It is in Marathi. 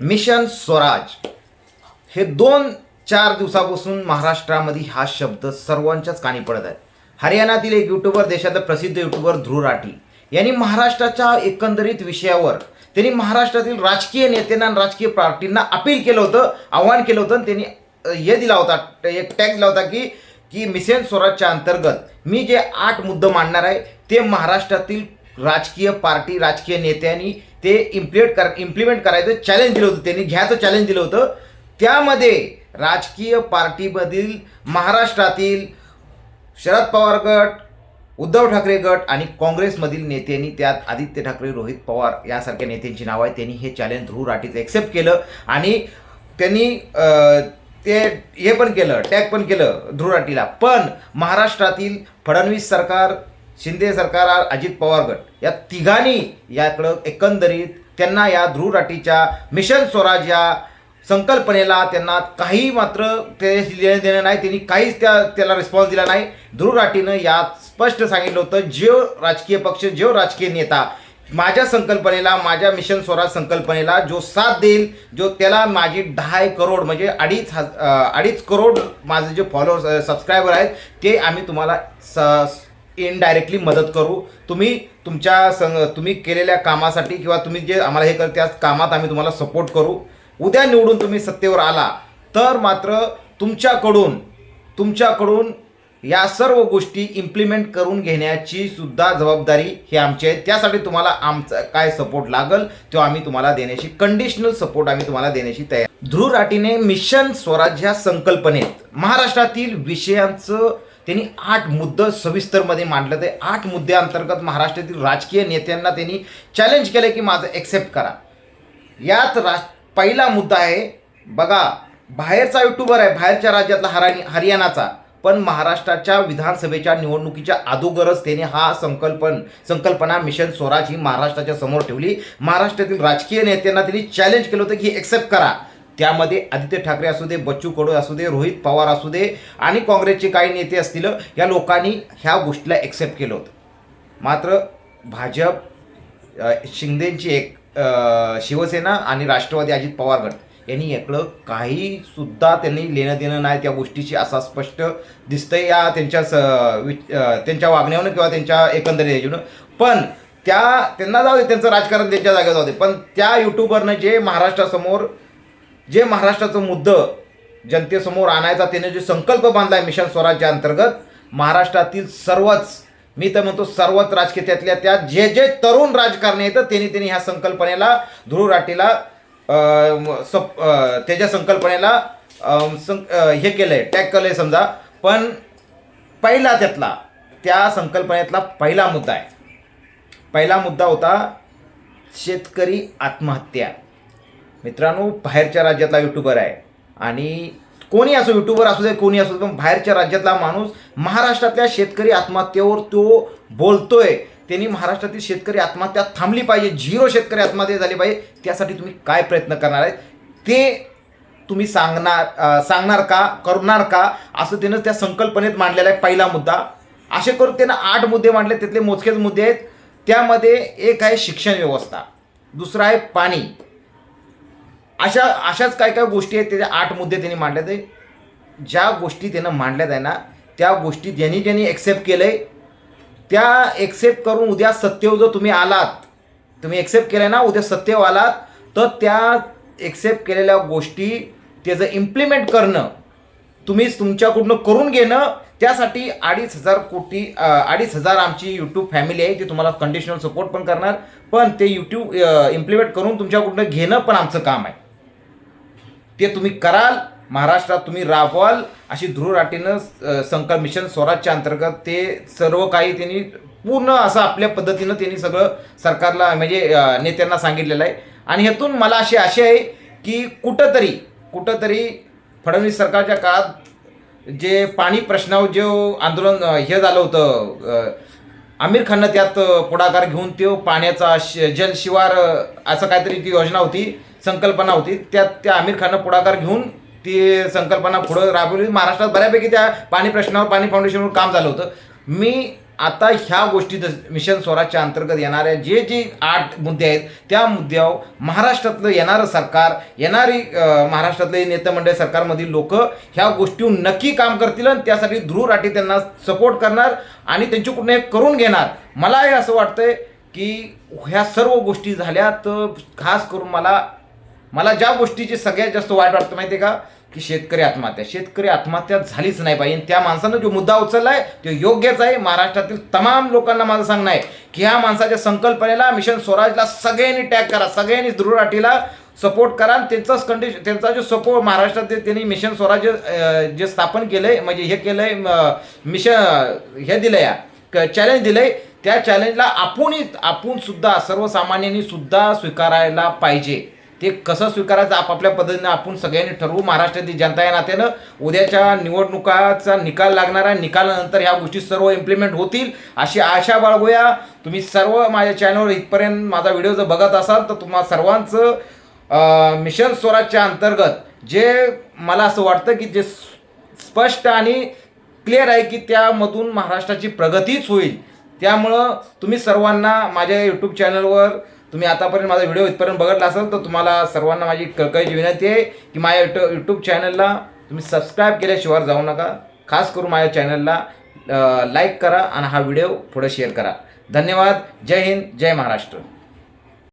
मिशन स्वराज. हे दोन चार दिवसापासून महाराष्ट्रामध्ये हा शब्द सर्वांच्याच कानी पडत आहे. हरियाणातील एक युट्यूबर देशातील प्रसिद्ध युट्यूबर ध्रुव राठी. यांनी महाराष्ट्राच्या एकंदरीत विषयावर त्यांनी महाराष्ट्रातील राजकीय नेत्यांना आणि राजकीय पार्टींना अपील केलं होतं आव्हान केलं होतं आणि त्यांनी हे दिला होता एक टॅग दिला होता की की मिशन स्वराजच्या अंतर्गत मी जे आठ मुद्दे मांडणार आहे ते महाराष्ट्रातील राजकीय पार्टी राजकीय नेत्यांनी ते इम्प्लिमेंट कर इम्प्लिमेंट करायचं चॅलेंज दिलं होतं त्यांनी घ्यायचं चॅलेंज दिलं होतं. त्यामध्ये राजकीय पार्टीमधील महाराष्ट्रातील शरद पवार गट उद्धव ठाकरे गट आणि काँग्रेसमधील नेत्यांनी त्यात आदित्य ठाकरे रोहित पवार यासारख्या नेत्यांची नावं आहेत. त्यांनी हे चॅलेंज ध्रुव राठीचं एक्सेप्ट केलं आणि त्यांनी ते हे पण केलं टॅग पण केलं ध्रुव राठीला. पण महाराष्ट्रातील फडणवीस सरकार शिंदे सरकार अजित पवार गट. या तिघांनी याकडं एकंदरीत त्यांना या ध्रुव राठीच्या मिशन स्वराज या संकल्पनेला त्यांना काही मात्र ते देणं देणं नाही त्यांनी काहीच त्या त्याला रिस्पॉन्स दिला नाही. ध्रुव राठीनं यात स्पष्ट सांगितलं होतं जेव राजकीय पक्ष जो राजकीय नेता माझ्या संकल्पनेला माझ्या मिशन स्वराज संकल्पनेला जो साथ देईल जो त्याला माझी दहा करोड म्हणजे अडीच हज अडीच करोड माझे जे फॉलोअर्स सबस्क्रायबर आहेत ते आम्ही तुम्हाला स इनडायरेक्टली मदत करू. तुम्ही तुमच्या संग तुम्ही केलेल्या कामासाठी किंवा तुम्ही जे आम्हाला हे कर त्या कामात आम्ही तुम्हाला सपोर्ट करू. उद्या निवडून तुम्ही सत्तेवर आला तर मात्र तुमच्याकडून तुमच्याकडून या सर्व गोष्टी इम्प्लिमेंट करून घेण्याची सुद्धा जबाबदारी ही आमची आहे. त्यासाठी तुम्हाला आमचा काय सपोर्ट लागल तो आम्ही तुम्हाला देण्याची कंडिशनल सपोर्ट आम्ही तुम्हाला देण्याची तयार. ध्रुव राठीने मिशन स्वराज्य ह्या संकल्पनेत महाराष्ट्रातील विषयांचं त्यांनी आठ मुद्दं सविस्तरमध्ये मांडलं ते आठ मुद्द्याअंतर्गत महाराष्ट्रातील राजकीय नेत्यांना त्यांनी चॅलेंज केलं की माझं एक्सेप्ट करा. यात राज पहिला मुद्दा आहे बघा बाहेरचा युट्यूबर आहे बाहेरच्या राज्यातला हराणी हरियाणाचा. पण महाराष्ट्राच्या विधानसभेच्या निवडणुकीच्या अगोदरच त्याने हा संकल्पन संकल्पना मिशन स्वराज ही महाराष्ट्राच्या समोर ठेवली. महाराष्ट्रातील राजकीय नेत्यांना त्यांनी चॅलेंज केलं होतं की एक्सेप्ट करा. त्यामध्ये आदित्य ठाकरे असू दे बच्चू कडू असू दे रोहित पवार असू दे आणि काँग्रेसचे काही नेते असतील या लोकांनी ह्या गोष्टीला ॲक्सेप्ट केलं होतं. मात्र भाजप शिंदेंची शिंदेची एक शिवसेना आणि राष्ट्रवादी अजित पवार गट यांनी याकडं काही सुद्धा त्यांनी लेणं देणं नाही त्या गोष्टीची असा स्पष्ट दिसतंय या त्यांच्या स वि- त्यांच्या वागण्यावरून किंवा त्यांच्या एकंदरीत ह्याच्यावरून पण त्या त्यांना जाऊ दे त्यांचं राजकारण त्यांच्या जागेवर जाऊ दे. पण त्या युट्यूबरनं जे महाराष्ट्रासमोर जे महाराष्ट्राचं मुद्दं जनतेसमोर आणायचा त्याने जे संकल्प बांधलाय मिशन स्वराज्या अंतर्गत महाराष्ट्रातील सर्वच मी तर म्हणतो सर्वच राजकीयातल्या त्या जे जे तरुण राजकारणी येतं त्यांनी त्यांनी ह्या संकल्पनेला ध्रुव राटीला सप त्याच्या संकल्पनेला संक सं हे केलं आहे टॅग केलं आहे समजा. पण पहिला त्यातला त्या संकल्पनेतला पहिला मुद्दा आहे. पहिला मुद्दा होता शेतकरी आत्महत्या. मित्रांनो बाहेरच्या राज्यातला युट्यूबर आहे. आणि कोणी असो युट्यूबर असू दे कोणी असू दे पण बाहेरच्या राज्यातला माणूस महाराष्ट्रातल्या शेतकरी आत्महत्येवर तो बोलतोय. त्यांनी महाराष्ट्रातील शेतकरी आत्महत्या थांबली पाहिजे झिरो शेतकरी आत्महत्या झाली पाहिजे. त्यासाठी तुम्ही काय प्रयत्न करणार आहेत? ते तुम्ही सांगणार सांगणार का करणार का? असं त्यानं त्या संकल्पनेत मांडलेला आहे पहिला मुद्दा. असे करून त्यानं आठ मुद्दे मांडले त्यातले मोजकेच मुद्दे आहेत. त्यामध्ये एक आहे शिक्षण व्यवस्था. दुसरा आहे पाणी. अशा अशाच काय काय गोष्टी आहेत त्याचे आठ मुद्दे त्यांनी मांडले ते ज्या गोष्टी त्यानं मांडल्यात आहे ना त्या गोष्टी ज्यांनी ज्यांनी ॲक्सेप्ट केलं आहे त्या एक्सेप्ट करून उद्या सत्तेवर जर तुम्ही आलात तुम्ही एक्सेप्ट केलं ना उद्या सत्तेवर आलात तर त्या एक्सेप्ट केलेल्या गोष्टी त्याचं इम्प्लिमेंट करणं तुम्ही तुमच्याकडून करून घेणं त्यासाठी अडीच हजार कोटी अडीच हजार आमची यूट्यूब फॅमिली आहे ती तुम्हाला कंडिशनल सपोर्ट पण करणार पण ते यूट्यूब इम्प्लिमेंट करून तुमच्याकडून घेणं पण आमचं काम आहे. ते तुम्ही कराल महाराष्ट्रात तुम्ही राबवाल अशी ध्रुव राटीनं संकल्प मिशन स्वराजच्या अंतर्गत ते सर्व काही त्यांनी पूर्ण असं आपल्या पद्धतीनं त्यांनी सगळं सरकारला म्हणजे नेत्यांना सांगितलेलं आहे. आणि ह्यातून मला अशी आशा आहे की कुठंतरी कुठंतरी फडणवीस सरकारच्या काळात जे पाणी प्रश्नावर जो आंदोलन हे झालं होतं आमिर खाननं त्यात पुढाकार घेऊन तो पाण्याचा श जलशिवार असं काहीतरी ती योजना होती. संकल्पना होती. त्यात त्या आमिर खाननं पुढाकार घेऊन ती संकल्पना पुढं राबवली. महाराष्ट्रात बऱ्यापैकी त्या पाणी प्रश्नावर पाणी फाउंडेशनवर काम झालं होतं. मी आता ह्या गोष्टी मिशन स्वराजच्या अंतर्गत येणाऱ्या जे जे आठ मुद्दे आहेत त्या मुद्द्यावर महाराष्ट्रातलं येणारं सरकार येणारी महाराष्ट्रातले नेतेमंडळ सरकारमधील लोक ह्या गोष्टीवर नक्की काम करतील आणि त्यासाठी ध्रुव राठी त्यांना सपोर्ट करणार आणि त्यांच्याकडून हे करून घेणार. मला हे असं वाटतंय की ह्या सर्व गोष्टी झाल्या तर खास करून मला मला ज्या गोष्टीची सगळ्यात जास्त वाईट वाटतं माहिती आहे का? की शेतकरी आत्महत्या. शेतकरी आत्महत्या झालीच नाही पाहिजे त्या माणसानं जो मुद्दा उचलला आहे तो योग्यच आहे. महाराष्ट्रातील तमाम लोकांना माझं सांगणं आहे की ह्या माणसाच्या संकल्पनेला मिशन स्वराजला सगळ्यांनी टॅग करा. सगळ्यांनी दृढाटीला सपोर्ट करा आणि त्यांचाच कंडिशन त्यांचा जो सपोर्ट महाराष्ट्रात त्यांनी मिशन स्वराज जे स्थापन केलं आहे म्हणजे हे केलं आहे मिशन हे दिलं या चॅलेंज दिलं आहे त्या चॅलेंजला आपणही आपण सुद्धा सर्वसामान्यांनी सुद्धा स्वीकारायला पाहिजे. ते कसं स्वीकारायचं आपापल्या पद्धतीनं आपण सगळ्यांनी ठरवू. महाराष्ट्रातील जनता या नात्यानं उद्याच्या निवडणुकाचा निकाल लागणार आहे. निकालानंतर ह्या गोष्टी सर्व इम्प्लिमेंट होतील. अशी आशा बाळगूया. तुम्ही सर्व माझ्या चॅनलवर इथपर्यंत माझा व्हिडिओ जर बघत असाल तर तुम्हा सर्वांचं मिशन स्वराजच्या अंतर्गत जे मला असं वाटतं की जे स्पष्ट आणि क्लिअर आहे की त्यामधून महाराष्ट्राची प्रगतीच होईल. त्यामुळं तुम्ही सर्वांना माझ्या यूट्यूब चॅनलवर तुम्ही आतापर्यंत माझा व्हिडिओ इथपर्यंत बघितला असाल तर तुम्हाला सर्वांना माझी कळकळीची विनंती आहे की माझ्या युट यूट्यूब चॅनलला तुम्ही सबस्क्राईब केल्याशिवाय जाऊ नका. खास करून माझ्या चॅनलला लाईक करा आणि हा व्हिडिओ पुढे शेअर करा. धन्यवाद. जय हिंद. जय महाराष्ट्र.